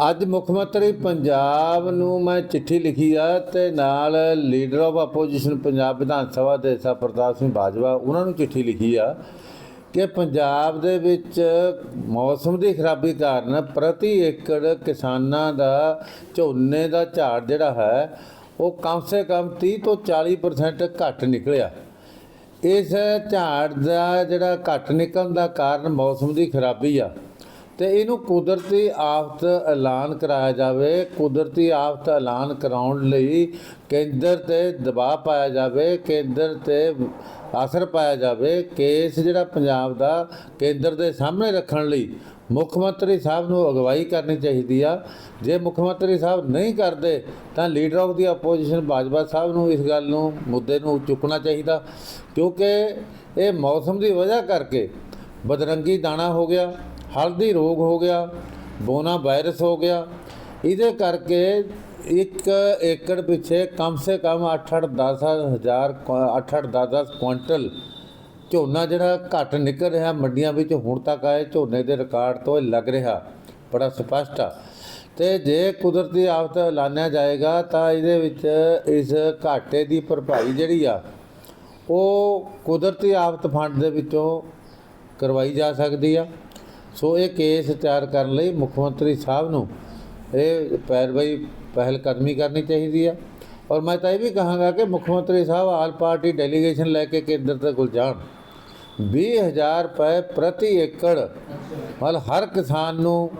ਅੱਜ ਮੁੱਖ ਮੰਤਰੀ ਪੰਜਾਬ ਨੂੰ ਮੈਂ ਚਿੱਠੀ ਲਿਖੀ ਆ ਤੇ ਨਾਲ leader of opposition Punjab Vidhan Sabha ਦੇ ਸਾ ਪ੍ਰਤਾਪ ਸਿੰਘ ਬਾਜਵਾ, ਉਹਨਾਂ ਨੂੰ ਚਿੱਠੀ ਲਿਖੀ ਆ ਕਿ ਪੰਜਾਬ ਦੇ ਵਿੱਚ ਮੌਸਮ ਦੀ ਖਰਾਬੀ ਕਾਰਨ ਪ੍ਰਤੀ ਏਕੜ ਕਿਸਾਨਾਂ ਦਾ ਝੋਨੇ ਦਾ ਝਾੜ ਜਿਹੜਾ ਹੈ, ਉਹ ਕਮ ਸੇ ਕਮ 30 ਤੋਂ 40% ਘੱਟ ਨਿਕਲਿਆ। ਇਸ ਝਾੜ ਦਾ ਜਿਹੜਾ ਘੱਟ ਨਿਕਲਣ ਦਾ ਕਾਰਨ ਮੌਸਮ ਦੀ ਖਰਾਬੀ ਆ। ਤੇ ਇਹਨੂੰ ਕੁਦਰਤੀ ਆਫਤ ਐਲਾਨ ਕਰਾਇਆ ਜਾਵੇ। ਕੁਦਰਤੀ ਆਫਤ ਐਲਾਨ ਕਰਾਉਣ ਲਈ ਕੇਂਦਰ ਤੇ ਦਬਾਅ ਪਾਇਆ ਜਾਵੇ, ਕੇਂਦਰ ਤੇ ਅਸਰ ਪਾਇਆ ਜਾਵੇ। ਕੇਸ ਜਿਹੜਾ ਪੰਜਾਬ ਦਾ ਕੇਂਦਰ ਦੇ ਸਾਹਮਣੇ ਰੱਖਣ ਲਈ ਮੁੱਖ ਮੰਤਰੀ ਸਾਹਿਬ ਨੂੰ ਅਗਵਾਈ ਕਰਨੀ ਚਾਹੀਦੀ ਆ। ਜੇ ਮੁੱਖ ਮੰਤਰੀ ਸਾਹਿਬ ਨਹੀਂ ਕਰਦੇ, ਤਾਂ leader of the opposition Bajwa ਸਾਹਿਬ ਨੂੰ ਇਸ ਗੱਲ ਨੂੰ, ਮੁੱਦੇ ਨੂੰ ਚੁੱਕਣਾ ਚਾਹੀਦਾ। ਕਿਉਂਕਿ ਇਹ ਮੌਸਮ ਦੀ ਵਜ੍ਹਾ ਕਰਕੇ ਬਦਰੰਗੀ ਦਾਣਾ ਹੋ ਗਿਆ। ਹਲਦੀ ਰੋਗ ਹੋ ਗਿਆ, ਬੋਨਾ ਵਾਇਰਸ ਹੋ ਗਿਆ। ਇਹਦੇ ਕਰਕੇ ਇੱਕ ਏਕੜ ਪਿੱਛੇ ਕਮ ਸੇ ਕਮ 8-8 ਹਜ਼ਾਰ 8-8 10-10 ਕੁਇੰਟਲ ਝੋਨਾ ਜਿਹੜਾ ਘੱਟ ਨਿਕਲ ਰਿਹਾ, ਮੰਡੀਆਂ ਵਿੱਚ ਹੁਣ ਤੱਕ ਆਏ ਝੋਨੇ ਦੇ ਰਿਕਾਰਡ ਤੋਂ ਲੱਗ ਰਿਹਾ, ਬੜਾ ਸਪਸ਼ਟ ਆ। ਤੇ ਜੇ ਕੁਦਰਤੀ ਆਫਤ ਐਲਾਨਿਆ ਜਾਏਗਾ ਤਾਂ ਇਹਦੇ ਵਿੱਚ ਇਸ ਘਾਟੇ ਦੀ ਭਰਪਾਈ ਜਿਹੜੀ ਆ, ਉਹ ਕੁਦਰਤੀ ਆਫਤ ਫੰਡ ਦੇ ਵਿੱਚੋਂ ਕਰਵਾਈ ਜਾ ਸਕਦੀ ਆ। ਸੋ ਇਹ ਕੇਸ ਤਿਆਰ ਕਰਨ ਲਈ ਮੁੱਖ ਮੰਤਰੀ ਸਾਹਿਬ ਨੂੰ ਇਹ ਪੈਰਵਾਈ ਪਹਿਲ ਕਦਮੀ ਕਰਨੀ ਚਾਹੀਦੀ ਆ। ਔਰ ਮੈਂ ਤਾਂ ਇਹ ਵੀ ਕਹਾਂਗਾ ਕਿ ਮੁੱਖ ਮੰਤਰੀ ਸਾਹਿਬ ਆਲ ਪਾਰਟੀ ਡੈਲੀਗੇਸ਼ਨ ਲੈ ਕੇ ਕੇਂਦਰ ਤੇ ਕੋਲ ਜਾਣ। 20000 ਰੁਪਏ ਪ੍ਰਤੀ ਏਕੜ, ਮਤਲਬ ਹਰ ਕਿਸਾਨ ਨੂੰ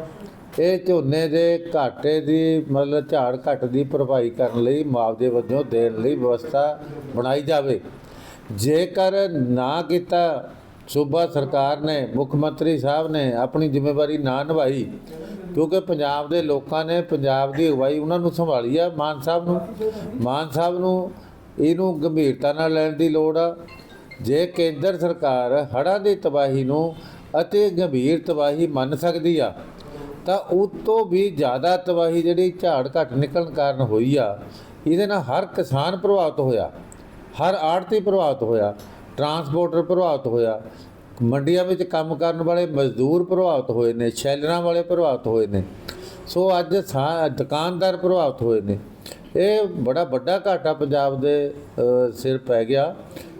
ਇਹ ਝੋਨੇ ਦੇ ਘਾਟੇ ਦੀ, ਮਤਲਬ ਝਾੜ ਘੱਟ ਦੀ ਭਰਪਾਈ ਕਰਨ ਲਈ ਮੁਆਵਜ਼ੇ ਵਜੋਂ ਦੇਣ ਲਈ ਵਿਵਸਥਾ ਬਣਾਈ ਜਾਵੇ। ਜੇਕਰ ਨਾ ਕੀਤਾ ਸੂਬਾ ਸਰਕਾਰ ਨੇ, ਮੁੱਖ ਮੰਤਰੀ ਸਾਹਿਬ ਨੇ ਆਪਣੀ ਜ਼ਿੰਮੇਵਾਰੀ ਨਾ ਨਿਭਾਈ ਕਿਉਂਕਿ ਪੰਜਾਬ ਦੇ ਲੋਕਾਂ ਨੇ ਪੰਜਾਬ ਦੀ ਅਗਵਾਈ ਉਹਨਾਂ ਨੂੰ ਸੰਭਾਲੀ ਆ ਮਾਨ ਸਾਹਿਬ ਨੂੰ। ਮਾਨ ਸਾਹਿਬ ਨੂੰ ਇਹਨੂੰ ਗੰਭੀਰਤਾ ਨਾਲ ਲੈਣ ਦੀ ਲੋੜ ਆ। ਜੇ ਕੇਂਦਰ ਸਰਕਾਰ ਹੜ੍ਹਾਂ ਦੀ ਤਬਾਹੀ ਨੂੰ ਅਤੇ ਗੰਭੀਰ ਤਬਾਹੀ ਮੰਨ ਸਕਦੀ ਆ, ਤਾਂ ਉਹ ਤੋਂ ਵੀ ਜ਼ਿਆਦਾ ਤਬਾਹੀ ਜਿਹੜੀ ਝਾੜ ਘੱਟ ਨਿਕਲਣ ਕਾਰਨ ਹੋਈ ਆ, ਇਹਦੇ ਨਾਲ ਹਰ ਕਿਸਾਨ ਪ੍ਰਭਾਵਿਤ ਹੋਇਆ, ਹਰ ਆੜਤੀ ਪ੍ਰਭਾਵਿਤ ਹੋਇਆ। ਟਰਾਂਸਪੋਰਟਰ ਪ੍ਰਭਾਵਿਤ ਹੋਇਆ। ਮੰਡੀਆਂ ਵਿੱਚ ਕੰਮ ਕਰਨ ਵਾਲੇ ਮਜ਼ਦੂਰ ਪ੍ਰਭਾਵਿਤ ਹੋਏ ਨੇ, ਸ਼ੈਲਰਾਂ ਵਾਲੇ ਪ੍ਰਭਾਵਿਤ ਹੋਏ ਨੇ। ਸੋ ਅੱਜ ਸਾ- ਦੁਕਾਨਦਾਰ ਪ੍ਰਭਾਵਿਤ ਹੋਏ ਨੇ। ਇਹ ਬੜਾ ਵੱਡਾ ਘਾਟਾ ਪੰਜਾਬ ਦੇ ਸਿਰ ਪੈ ਗਿਆ।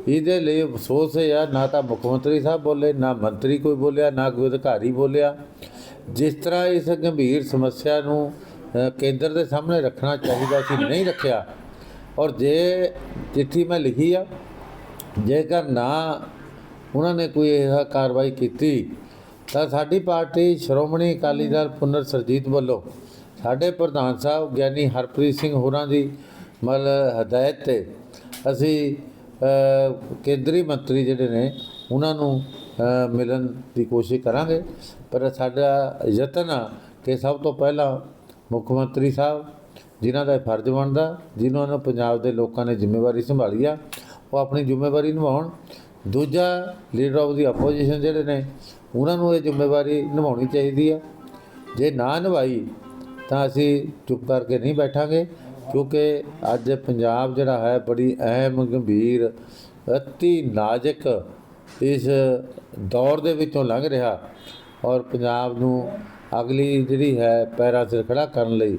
ਇਹਦੇ ਲਈ ਅਫਸੋਸ ਹੈ ਆ, ਨਾ ਤਾਂ ਮੁੱਖ ਮੰਤਰੀ ਸਾਹਿਬ ਬੋਲੇ, ਨਾ ਮੰਤਰੀ ਕੋਈ ਬੋਲਿਆ, ਨਾ ਕੋਈ ਅਧਿਕਾਰੀ ਬੋਲਿਆ। ਜਿਸ ਤਰ੍ਹਾਂ ਇਸ ਗੰਭੀਰ ਸਮੱਸਿਆ ਨੂੰ ਕੇਂਦਰ ਦੇ ਸਾਹਮਣੇ ਰੱਖਣਾ ਚਾਹੀਦਾ ਸੀ, ਨਹੀਂ ਰੱਖਿਆ। ਔਰ ਜੇ ਚਿੱਠੀ ਮੈਂ ਲਿਖੀ ਆ ਜੇਕਰ ਨਾ ਉਹਨਾਂ ਨੇ ਕੋਈ ਇਹ ਕਾਰਵਾਈ ਕੀਤੀ, ਤਾਂ ਸਾਡੀ ਪਾਰਟੀ ਸ਼੍ਰੋਮਣੀ ਅਕਾਲੀ ਦਲ ਪੁਨਰ ਸਰਜੀਤ ਵੱਲੋਂ ਸਾਡੇ ਪ੍ਰਧਾਨ ਸਾਹਿਬ ਗਿਆਨੀ ਹਰਪ੍ਰੀਤ ਸਿੰਘ ਹੋਰਾਂ ਦੀ ਮਤਲਬ ਹਦਾਇਤ ਤੇ ਅਸੀਂ ਕੇਂਦਰੀ ਮੰਤਰੀ ਜਿਹੜੇ ਨੇ, ਉਹਨਾਂ ਨੂੰ ਮਿਲਣ ਦੀ ਕੋਸ਼ਿਸ਼ ਕਰਾਂਗੇ। ਪਰ ਸਾਡਾ ਯਤਨ ਆ ਕਿ ਸਭ ਤੋਂ ਪਹਿਲਾਂ ਮੁੱਖ ਮੰਤਰੀ ਸਾਹਿਬ, ਜਿਨ੍ਹਾਂ ਦਾ ਇਹ ਫਰਜ਼ ਬਣਦਾ, ਜਿਨ੍ਹਾਂ ਨੂੰ ਪੰਜਾਬ ਦੇ ਲੋਕਾਂ ਨੇ ਜ਼ਿੰਮੇਵਾਰੀ ਸੰਭਾਲੀ ਆ ਉਹ ਆਪਣੀ ਜ਼ਿੰਮੇਵਾਰੀ ਨਿਭਾਉਣ। ਦੂਜਾ ਲੀਡਰ ਆਫ ਦੀ ਆਪੋਜੀਸ਼ਨ ਜਿਹੜੇ ਨੇ, ਉਹਨਾਂ ਨੂੰ ਇਹ ਜ਼ਿੰਮੇਵਾਰੀ ਨਿਭਾਉਣੀ ਚਾਹੀਦੀ ਆ। ਜੇ ਨਾ ਨਿਭਾਈ, ਤਾਂ ਅਸੀਂ ਚੁੱਪ ਕਰਕੇ ਨਹੀਂ ਬੈਠਾਂਗੇ, ਕਿਉਂਕਿ ਅੱਜ ਪੰਜਾਬ ਜਿਹੜਾ ਹੈ, ਬੜੀ ਅਹਿਮ, ਗੰਭੀਰ, ਅਤੀ ਨਾਜ਼ੁਕ ਇਸ ਦੌਰ ਦੇ ਵਿੱਚੋਂ ਲੰਘ ਰਿਹਾ। ਔਰ ਪੰਜਾਬ ਨੂੰ ਅਗਲੀ ਜਿਹੜੀ ਹੈ, ਪੈਰਾਂ ਸਿਰ ਖੜਾ ਕਰਨ ਲਈ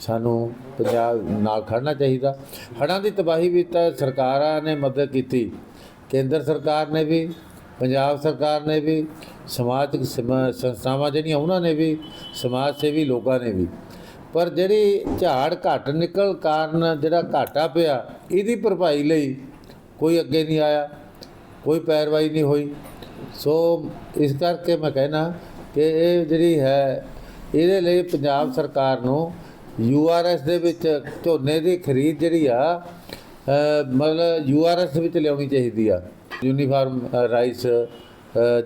ਸਾਨੂੰ ਪੰਜਾਬ ਨਾਲ ਖੜਨਾ ਚਾਹੀਦਾ। ਹੜ੍ਹਾਂ ਦੀ ਤਬਾਹੀ ਵਿੱਚ ਤਾਂ ਸਰਕਾਰਾਂ ਨੇ ਮਦਦ ਕੀਤੀ। ਕੇਂਦਰ ਸਰਕਾਰ ਨੇ ਵੀ, ਪੰਜਾਬ ਸਰਕਾਰ ਨੇ ਵੀ ਸਮਾਜਿਕ ਸਮਾ- ਸੰਸਥਾਵਾਂ ਜਿਹੜੀਆਂ ਉਹਨਾਂ ਨੇ ਵੀ, ਸਮਾਜ ਸੇਵੀ ਲੋਕਾਂ ਨੇ ਵੀ। ਪਰ ਜਿਹੜੀ ਝਾੜ ਘੱਟ ਨਿਕਲ ਕਾਰਨ ਜਿਹੜਾ ਘਾਟਾ ਪਿਆ, ਇਹਦੀ ਭਰਪਾਈ ਲਈ ਕੋਈ ਅੱਗੇ ਨਹੀਂ ਆਇਆ, ਕੋਈ ਪੈਰਵਾਈ ਨਹੀਂ ਹੋਈ। ਸੋ ਇਸ ਕਰਕੇ ਮੈਂ ਕਹਿਣਾ ਕਿ ਇਹ ਜਿਹੜੀ ਹੈ, ਇਹਦੇ ਲਈ ਪੰਜਾਬ ਸਰਕਾਰ ਨੂੰ ਯੂਆਰਐਸ ਦੇ ਵਿੱਚ ਝੋਨੇ ਦੀ ਖਰੀਦ ਜਿਹੜੀ ਆ ਮਤਲਬ ਯੂਆਰਐਸ ਵਿੱਚ ਲਿਆਉਣੀ ਚਾਹੀਦੀ ਆ। ਯੂਨੀਫਾਰਮ ਰਾਈਸ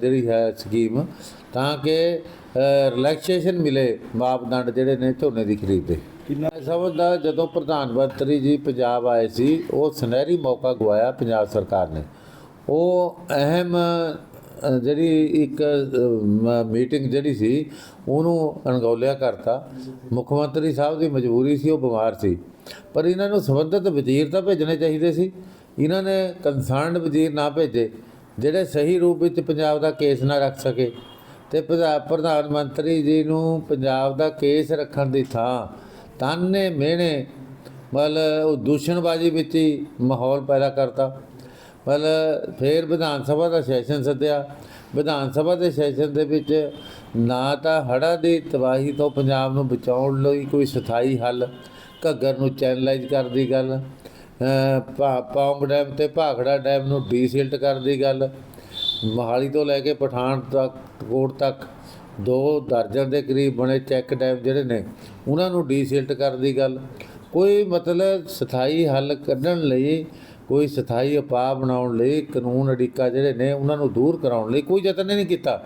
ਜਿਹੜੀ ਹੈ ਸਕੀਮ ਤਾਂ ਕਿ ਰਿਲੈਕਸੇਸ਼ਨ ਮਿਲੇ ਮਾਪਦੰਡ ਜਿਹੜੇ ਨੇ ਝੋਨੇ ਦੀ ਖਰੀਦ ਦੇ। ਮੈਂ ਸਮਝਦਾ ਜਦੋਂ ਪ੍ਰਧਾਨ ਮੰਤਰੀ ਜੀ ਪੰਜਾਬ ਆਏ ਸੀ ਉਹ ਸੁਨਹਿਰੀ ਮੌਕਾ ਗਵਾਇਆ ਪੰਜਾਬ ਸਰਕਾਰ ਨੇ। ਉਹ ਅਹਿਮ ਜਿਹੜੀ ਇੱਕ ਮੀਟਿੰਗ ਜਿਹੜੀ ਸੀ, ਉਹਨੂੰ ਅਣਗੌਲਿਆ ਕਰਤਾ। ਮੁੱਖ ਮੰਤਰੀ ਸਾਹਿਬ ਦੀ ਮਜਬੂਰੀ ਸੀ, ਉਹ ਬਿਮਾਰ ਸੀ। ਪਰ ਇਹਨਾਂ ਨੂੰ ਸੰਬੰਧਿਤ ਵਜ਼ੀਰ ਤਾਂ ਭੇਜਣੇ ਚਾਹੀਦੇ ਸੀ। ਇਹਨਾਂ ਨੇ ਕੰਸਰਨਡ ਵਜ਼ੀਰ ਨਾ ਭੇਜੇ, ਜਿਹੜੇ ਸਹੀ ਰੂਪ ਵਿੱਚ ਪੰਜਾਬ ਦਾ ਕੇਸ ਨਾ ਰੱਖ ਸਕੇ। ਤੇ ਪ੍ਰਧਾ- ਪ੍ਰਧਾਨ ਮੰਤਰੀ ਜੀ ਨੂੰ ਪੰਜਾਬ ਦਾ ਕੇਸ ਰੱਖਣ ਦੀ ਥਾਂ ਤਾਨੇ ਮਿਹਣੇ ਮਤਲਬ ਉਹ ਦੂਸ਼ਣਬਾਜ਼ੀ ਵਿੱਚ ਹੀ ਮਾਹੌਲ ਪੈਦਾ ਕਰਤਾ। ਮਤਲਬ ਫਿਰ ਵਿਧਾਨ ਸਭਾ ਦਾ ਸੈਸ਼ਨ ਸੱਦਿਆ। ਵਿਧਾਨ ਸਭਾ ਦੇ ਸੈਸ਼ਨ ਦੇ ਵਿੱਚ ਨਾ ਤਾਂ ਹੜ੍ਹਾਂ ਦੀ ਤਬਾਹੀ ਤੋਂ ਪੰਜਾਬ ਨੂੰ ਬਚਾਉਣ ਲਈ ਕੋਈ ਸਥਾਈ ਹੱਲ ਘੱਗਰ ਨੂੰ ਚੈਨਲਾਈਜ਼ ਕਰਨ ਦੀ ਗੱਲ ਅ, ਪੌਂਗ ਡੈਮ ਤੇ ਭਾਖੜਾ ਡੈਮ ਨੂੰ ਡੀਸਿਲਟ ਕਰਨ ਦੀ ਗੱਲ ਮੋਹਾਲੀ ਤੋਂ ਲੈ ਕੇ ਪਠਾਨ ਤੱਕ ਕੋਟ ਤੱਕ ਦੋ ਦਰਜਨ ਦੇ ਕਰੀਬ ਬਣੇ ਚੈੱਕ ਡੈਮ ਜਿਹੜੇ ਨੇ ਉਹਨਾਂ ਨੂੰ ਡੀਸਿਲਟ ਕਰਨ ਦੀ ਗੱਲ। ਕੋਈ ਮਤਲਬ ਸਥਾਈ ਹੱਲ ਕੱਢਣ ਲਈ ਕੋਈ ਸਥਾਈ ਉਪਾਅ ਬਣਾਉਣ ਲਈ ਕਾਨੂੰਨ ਅੜਿੱਕਾ ਜਿਹੜੇ ਨੇ ਉਹਨਾਂ ਨੂੰ ਦੂਰ ਕਰਾਉਣ ਲਈ ਕੋਈ ਯਤਨ ਹੀ ਨਹੀਂ ਕੀਤਾ।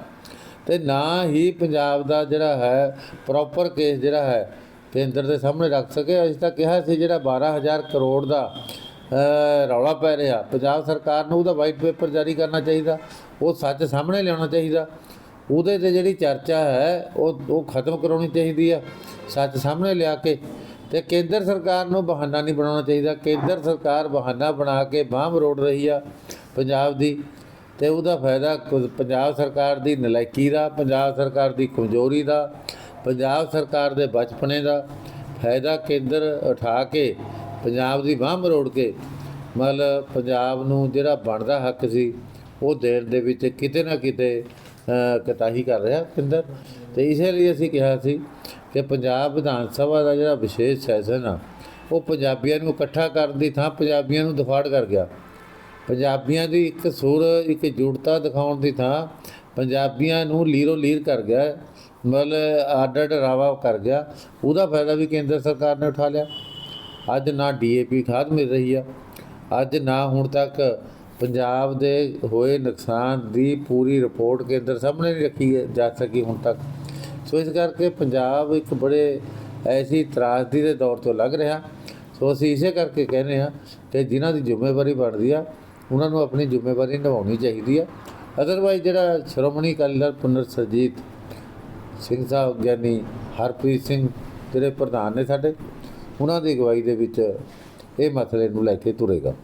ਤੇ ਨਾ ਹੀ ਪੰਜਾਬ ਦਾ ਜਿਹੜਾ ਹੈ ਪ੍ਰੋਪਰ ਕੇਸ ਜਿਹੜਾ ਹੈ, ਕੇਂਦਰ ਦੇ ਸਾਹਮਣੇ ਰੱਖ ਸਕੇ ਅਸੀਂ ਤਾਂ ਕਿਹਾ ਸੀ ਜਿਹੜਾ 12000 ਕਰੋੜ ਦਾ ਰੌਲਾ ਪੈ ਰਿਹਾ, ਪੰਜਾਬ ਸਰਕਾਰ ਨੂੰ ਉਹਦਾ ਵਾਈਟ ਪੇਪਰ ਜਾਰੀ ਕਰਨਾ ਚਾਹੀਦਾ, ਉਹ ਸੱਚ ਸਾਹਮਣੇ ਲਿਆਉਣਾ ਚਾਹੀਦਾ। ਉਹਦੇ ਤੇ ਜਿਹੜੀ ਚਰਚਾ ਹੈ, ਉਹ ਉਹ ਖਤਮ ਕਰਾਉਣੀ ਚਾਹੀਦੀ ਆ ਸੱਚ ਸਾਹਮਣੇ ਲਿਆ ਕੇ ਤੇ ਕੇਂਦਰ ਸਰਕਾਰ ਨੂੰ ਬਹਾਨਾ ਨਹੀਂ ਬਣਾਉਣਾ ਚਾਹੀਦਾ। ਕੇਂਦਰ ਸਰਕਾਰ ਬਹਾਨਾ ਬਣਾ ਕੇ ਬਾਂਹ ਮਰੋੜ ਰਹੀ ਆ ਪੰਜਾਬ ਦੀ ਤੇ ਉਹਦਾ ਫਾਇਦਾ ਪੰਜਾਬ ਸਰਕਾਰ ਦੀ ਨਲਾਇਕੀ ਦਾ ਪੰਜਾਬ ਸਰਕਾਰ ਦੀ ਕਮਜ਼ੋਰੀ ਦਾ ਪੰਜਾਬ ਸਰਕਾਰ ਦੇ ਬਚਪਨੇ ਦਾ ਫਾਇਦਾ ਕੇਂਦਰ ਉਠਾ ਕੇ ਪੰਜਾਬ ਦੀ ਬਾਂਹ ਮਰੋੜ ਕੇ ਮਤਲਬ ਪੰਜਾਬ ਨੂੰ ਜਿਹੜਾ ਬਣਦਾ ਹੱਕ ਸੀ ਉਹ ਦੇਣ ਦੇ ਵਿੱਚ ਕਿਤੇ ਨਾ ਕਿਤੇ ਅ, ਕਤਾਹੀ ਕਰ ਰਿਹਾ ਕੇਂਦਰ। ਤੇ ਇਸੇ ਲਈ ਅਸੀਂ ਕਿਹਾ ਸੀ ਕਿ ਪੰਜਾਬ ਵਿਧਾਨ ਸਭਾ ਦਾ ਜਿਹੜਾ ਵਿਸ਼ੇਸ਼ ਸੈਸ਼ਨ ਆ, ਉਹ ਪੰਜਾਬੀਆਂ ਨੂੰ ਇਕੱਠਾ ਕਰਨ ਦੀ ਥਾਂ ਪੰਜਾਬੀਆਂ ਨੂੰ ਦਫਾੜ ਕਰ ਗਿਆ। ਪੰਜਾਬੀਆਂ ਦੀ ਇੱਕ ਸੁਰ, ਇੱਕ ਜੁੜਤਾ ਦਿਖਾਉਣ ਦੀ ਥਾਂ ਪੰਜਾਬੀਆਂ ਨੂੰ ਲੀਰੋ ਲੀਰ ਕਰ ਗਿਆ, ਮਤਲਬ ਆਡਰ ਡਰਾਵਾ ਕਰ ਗਿਆ। ਉਹਦਾ ਫਾਇਦਾ ਵੀ ਕੇਂਦਰ ਸਰਕਾਰ ਨੇ ਉਠਾ ਲਿਆ। ਅੱਜ ਨਾ ਡੀਏਪੀ ਖਾਦ ਮਿਲ ਰਹੀ ਆ। ਅੱਜ ਨਾ ਹੁਣ ਤੱਕ ਪੰਜਾਬ ਦੇ ਹੋਏ ਨੁਕਸਾਨ ਦੀ ਪੂਰੀ ਰਿਪੋਰਟ ਕੇਂਦਰ ਸਾਹਮਣੇ ਨਹੀਂ ਰੱਖੀ ਜਾ ਸਕੀ ਹੁਣ ਤੱਕ। ਸੋ ਇਸ ਕਰਕੇ ਪੰਜਾਬ ਇੱਕ ਬੜੇ ਐਸੀ ਤਰਾਸਦੀ ਦੇ ਦੌਰ ਤੋਂ ਲੱਗ ਰਿਹਾ। ਸੋ ਅਸੀਂ ਇਸੇ ਕਰਕੇ ਕਹਿੰਦੇ ਆ ਕਿ ਜਿਨ੍ਹਾਂ ਦੀ ਜ਼ਿੰਮੇਵਾਰੀ ਬਣਦੀ ਆ, ਉਹਨਾਂ ਨੂੰ ਆਪਣੀ ਜ਼ਿੰਮੇਵਾਰੀ ਨਿਭਾਉਣੀ ਚਾਹੀਦੀ ਆ। ਅਦਰਵਾਈਜ਼ ਜਿਹੜਾ ਸ਼੍ਰੋਮਣੀ ਅਕਾਲੀ ਦਲ ਪੁਨਰ ਸਰਜੀਤ ਸਿੰਘ ਸਾਹਿਬ ਗਿਆਨੀ ਹਰਪ੍ਰੀਤ ਸਿੰਘ ਜਿਹੜੇ ਪ੍ਰਧਾਨ ਨੇ ਸਾਡੇ, ਉਹਨਾਂ ਦੀ ਅਗਵਾਈ ਦੇ ਵਿੱਚ ਇਹ ਮਸਲੇ ਨੂੰ ਲੈ ਕੇ ਤੁਰੇਗਾ।